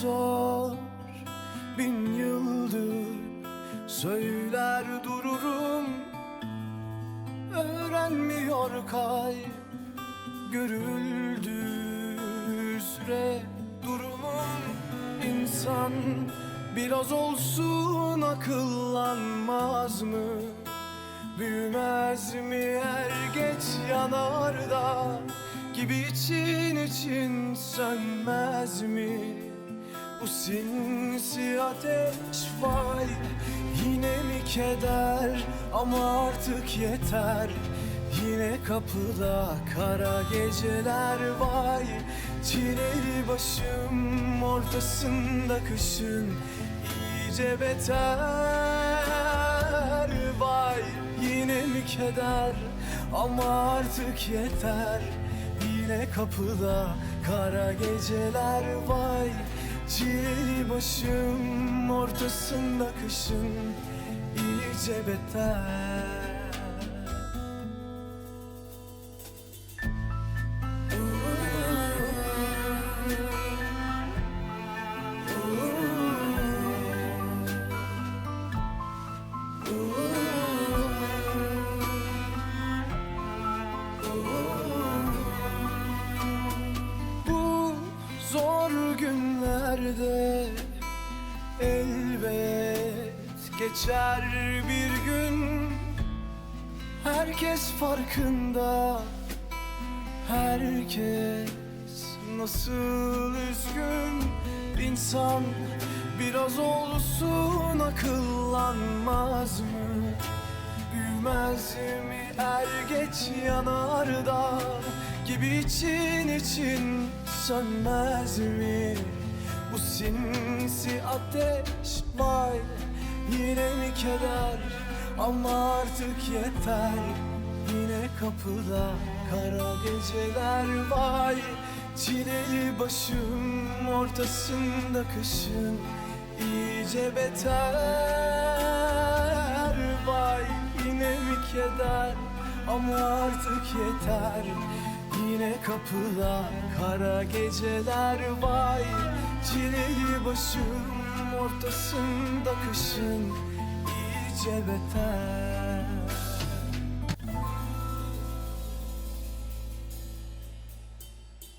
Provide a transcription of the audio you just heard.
zor Bin yıldır söyler dururum Öğrenmiyor kalp görüldü üzre durumum insan Biraz olsun akıllanmaz mı? Büyümez mi er geç yanar Gibi için için sönmez mi? Bu sinsi ateş vay Yine mi keder? Ama artık yeter. Yine kapıda kara geceler vay Çileli başım ortasında kışın iyice beter. Vay yine mi keder? Ama artık yeter. Yine kapıda kara geceler vay Başım ortasında kışın iyice beter. Bu zor günlerde elbet geçer bir gün Herkes farkında Herkes nasıl üzgün İnsan biraz olsun akıllanmaz mı? Büyümez mi er geç yanarda Gibi için için sönmez mi? Bu sinsi ateş vay Yine mi keder? Ama artık yeter. Yine kapıda kara geceler vay. Çileli başım ortasında kışın iyice beter Vay. Yine mi keder? Ama artık yeter. Yine kapıda kara geceler vay Çileli başım ortasında kışın iyice beter.